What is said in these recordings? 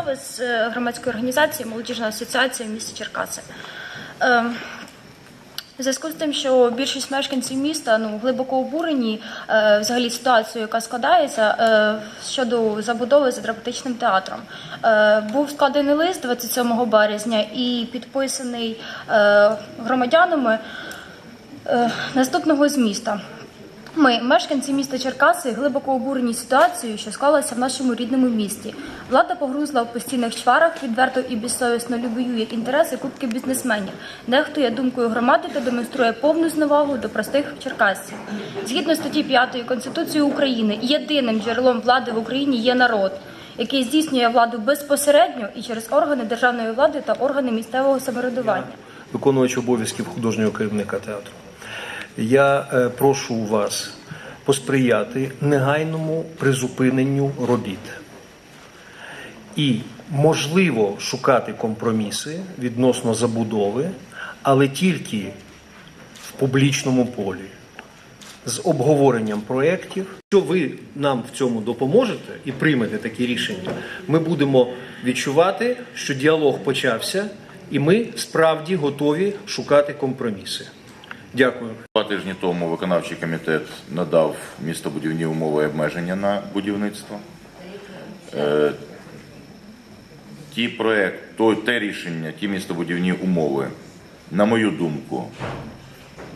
справи з е, громадської організації Молодіжна асоціація в місті Черкаси. Е, В зв'язку з тим, що більшість мешканців міста ну глибоко обурені е, взагалі ситуацією, яка складається е, щодо забудови за драматичним театром. Був складений лист 27 березня і підписаний громадянами наступного зміста. Ми, мешканці міста Черкаси, глибоко обурені ситуацією, що склалася в нашому рідному місті. Влада погрузла в постійних чварах, відверто і безсовісно любоює інтереси купки бізнесменів, нехтує думкою громади та демонструє повну зневагу до простих черкасців. Згідно статті 5 Конституції України, єдиним джерелом влади в Україні є народ, який здійснює владу безпосередньо і через органи державної влади та органи місцевого самоврядування. виконувач обов'язків художнього керівника театру. Я е, прошу вас посприяти негайному призупиненню робіт. І можливо шукати компроміси відносно забудови, але тільки в публічному полі з обговоренням проєктів. Якщо ви нам в цьому допоможете і приймете такі рішення, ми будемо відчувати, що діалог почався, і ми справді готові шукати компроміси. Дякую. Два тижні тому виконавчий комітет надав містобудівні умови обмеження на будівництво. Е, Ті проект, то, те рішення, ті містобудівні умови, на мою думку,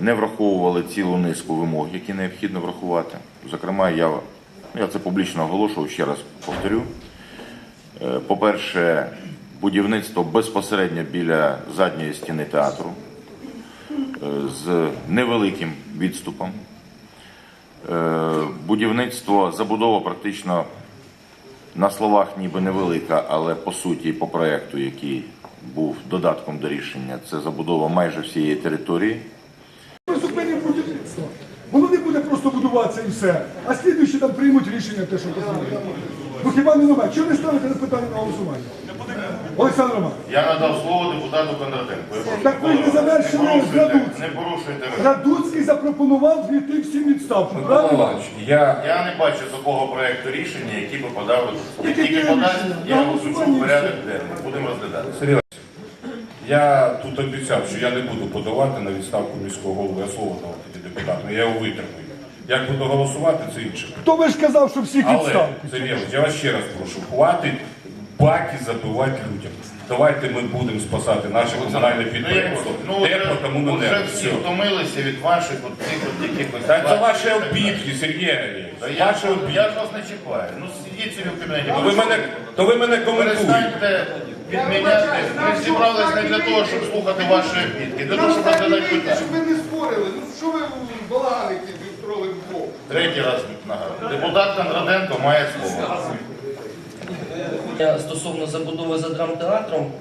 не враховували цілу низку вимог, які необхідно врахувати. Зокрема, я, я це публічно оголошував, ще раз повторю. Е, По-перше, будівництво безпосередньо біля задньої стіни театру з невеликим відступом. Е, Будівництво, забудова практично на словах ніби невелика, але по суті, по проєкту, який був додатком до рішення, це забудова майже всієї території. Воно не буде просто будуватися і все. А слідуючі там приймуть рішення те, що потрібно. Ну хіба не немає? Чого не ставите на питання на голосування? Олександр Романович, Я надав слово депутату Кондратенку. Так ви не завершили Градуцький. не порушуйте. Радуцький запропонував звільнити всім відставку. Правильно? Я, Я не бачу такого проєкту рішення, який би подав. Як Яке рішення? я в порядок денний. Будемо розглядати. серйозно, я тут обіцяв, що я не буду подавати на відставку міського голови, я слово дав тоді депутату, я його витримую. Як буду голосувати, це інше. Хто ви ж казав, що всіх Але, відставку? Сергій, я вас ще раз прошу, хватить баки забивати людям. Давайте ми будемо спасати наше комунальне підприємство. Ну, Тепло тому не вже небо. всі Все. втомилися від ваших от цих от якихось... Та це ваших ваші і так далі. обідки, Сергій Та. Я, Ваші ж- обідки. я ж вас не чіпаю. Ну сидіть собі в кабінеті. То ви мене, то ви мене коментуєте. Перестаньте відміняти. Ми зібрались не для того, щоб слухати ваші обідки, для того, щоб розглядати питання. Щоб ви не спорили. Ну що ви балаганики встроили в? Третій раз нагадую. Депутат Кондратенко має слово. Е, Стосовно забудови за драмтеатром,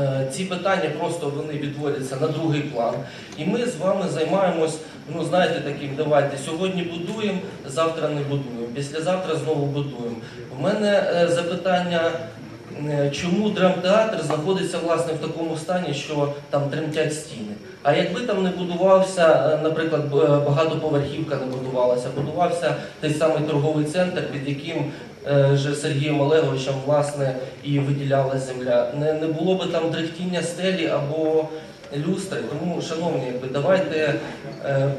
е, ці питання просто вони відводяться на другий план. І ми з вами займаємось, ну знаєте, таким, давайте сьогодні будуємо, завтра не будуємо, післязавтра знову будуємо. У мене е, запитання. Чому драмтеатр знаходиться власне в такому стані, що там тремтять стіни? А якби там не будувався, е, наприклад, е, багатоповерхівка не будувалася, будувався той самий торговий центр, під яким е, же Сергієм Олеговичем власне і виділялася земля, не, не було би там дрихтіння стелі або люстри. Тому, шановні, якби давайте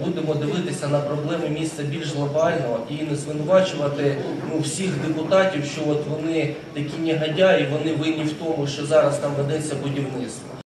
будемо дивитися на проблеми міста більш глобально і не звинувачувати ну, всіх депутатів, що от вони такі негодяї, вони винні в тому, що зараз там ведеться будівництво.